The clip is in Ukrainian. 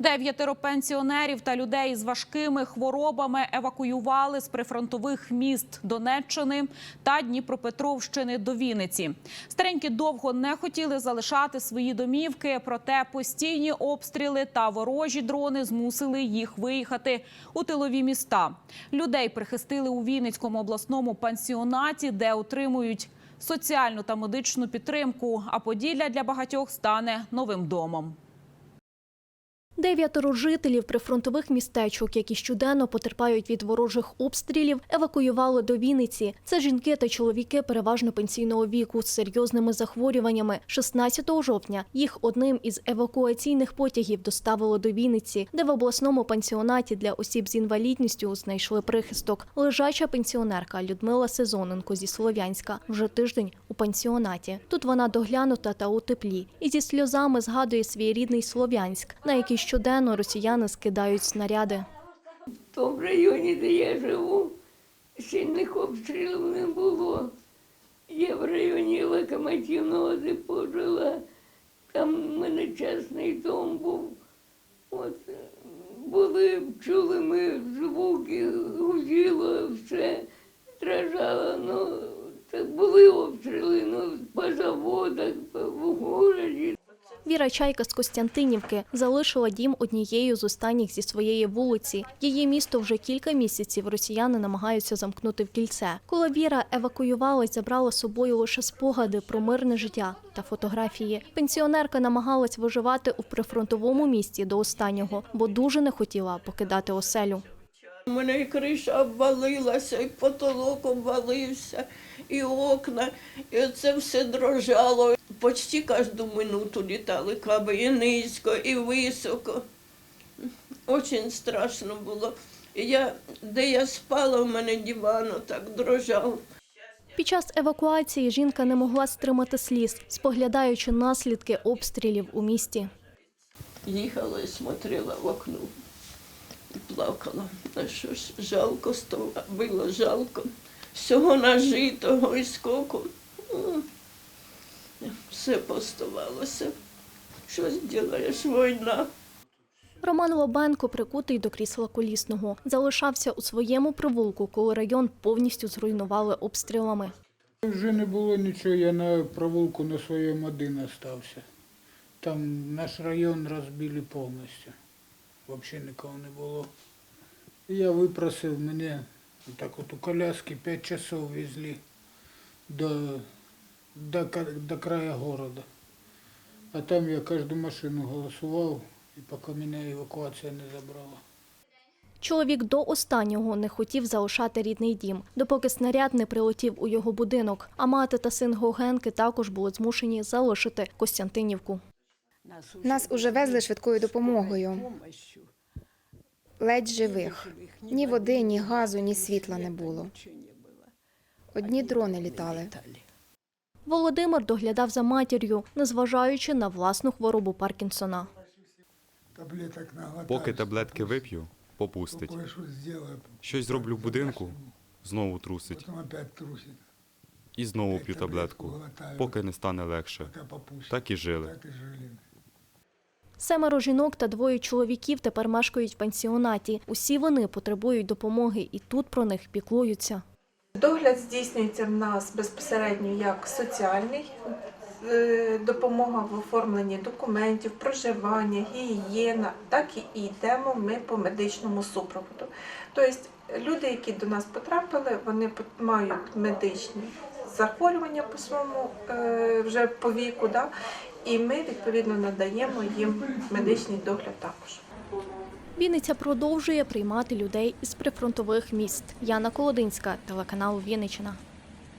Дев'ятеро пенсіонерів та людей з важкими хворобами евакуювали з прифронтових міст Донеччини та Дніпропетровщини до Вінниці. Старенькі довго не хотіли залишати свої домівки, проте постійні обстріли та ворожі дрони змусили їх виїхати у тилові міста. Людей прихистили у Вінницькому обласному пансіонаті, де отримують соціальну та медичну підтримку. А Поділля для багатьох стане новим домом. Дев'ятеро жителів прифронтових містечок, які щоденно потерпають від ворожих обстрілів, евакуювали до Вінниці. Це жінки та чоловіки переважно пенсійного віку з серйозними захворюваннями. 16 жовтня їх одним із евакуаційних потягів доставили до Вінниці, де в обласному пансіонаті для осіб з інвалідністю знайшли прихисток. Лежача пенсіонерка Людмила Сезоненко зі Слов'янська вже тиждень у пансіонаті. Тут вона доглянута та у теплі, і зі сльозами згадує свій рідний Слов'янськ, на який щоденно росіяни скидають снаряди. В тому районі, де я живу, сильних обстрілів не було. Я в районі локомотивного депо жила. Там в мене частний дом був. От, були, чули ми звуки, гуділо, все дрожало. Ну, були обстріли, ну, по заводах, по в городі. Віра Чайка з Костянтинівки залишила дім однією з останніх зі своєї вулиці. Її місто вже кілька місяців росіяни намагаються замкнути в кільце. Коли Віра евакуювалась, забрала з собою лише спогади про мирне життя та фотографії. Пенсіонерка намагалась виживати у прифронтовому місті до останнього, бо дуже не хотіла покидати оселю. У мене і криша обвалилася, і потолок обвалився, і окна, і це все дрожало. Почти кожну минуту літали каби, і низько, і високо. Очень страшно було. Я, де я спала, у мене диван так дрожав. Під час евакуації жінка не могла стримати сліз, споглядаючи наслідки обстрілів у місті. Їхала і смотрела в окно. І плакала. А що ж, жалко стало, було жалко. Всього нажитого і скоку. Все поставалося. Що зробиш, війна. Роман Лобенко, прикутий до крісла колісного, залишався у своєму провулку, коли район повністю зруйнували обстрілами. Вже не було нічого, я на провулку на своєму один остався. Там наш район розбили повністю. Взагалі нікого не було. Я випросив мене так от у коляски 5 часов везли до, до, ка- до краю города. А там я кожну машину голосував, і поки мене евакуація не забрала. Чоловік до останнього не хотів залишати рідний дім, допоки снаряд не прилетів у його будинок. А мати та син Гогенки також були змушені залишити Костянтинівку. Нас уже везли швидкою допомогою. Ледь живих. Ні води, ні газу, ні світла не було. Одні дрони літали. Володимир доглядав за матір'ю, незважаючи на власну хворобу Паркінсона. Поки таблетки вип'ю, попустить. Щось зроблю в будинку, знову трусить. І знову п'ю таблетку, поки не стане легше. Так і жили. Семеро жінок та двоє чоловіків тепер мешкають в пансіонаті. Усі вони потребують допомоги, і тут про них піклуються. Догляд здійснюється в нас безпосередньо як соціальний, е, допомога в оформленні документів, проживання, гігієна, так і йдемо ми по медичному супроводу. Тобто люди, які до нас потрапили, вони мають медичні захворювання по своєму е, вже по віку, да? і ми відповідно надаємо їм медичний догляд також. Вінниця продовжує приймати людей із прифронтових міст. Яна Колодинська, телеканал Вінниччина.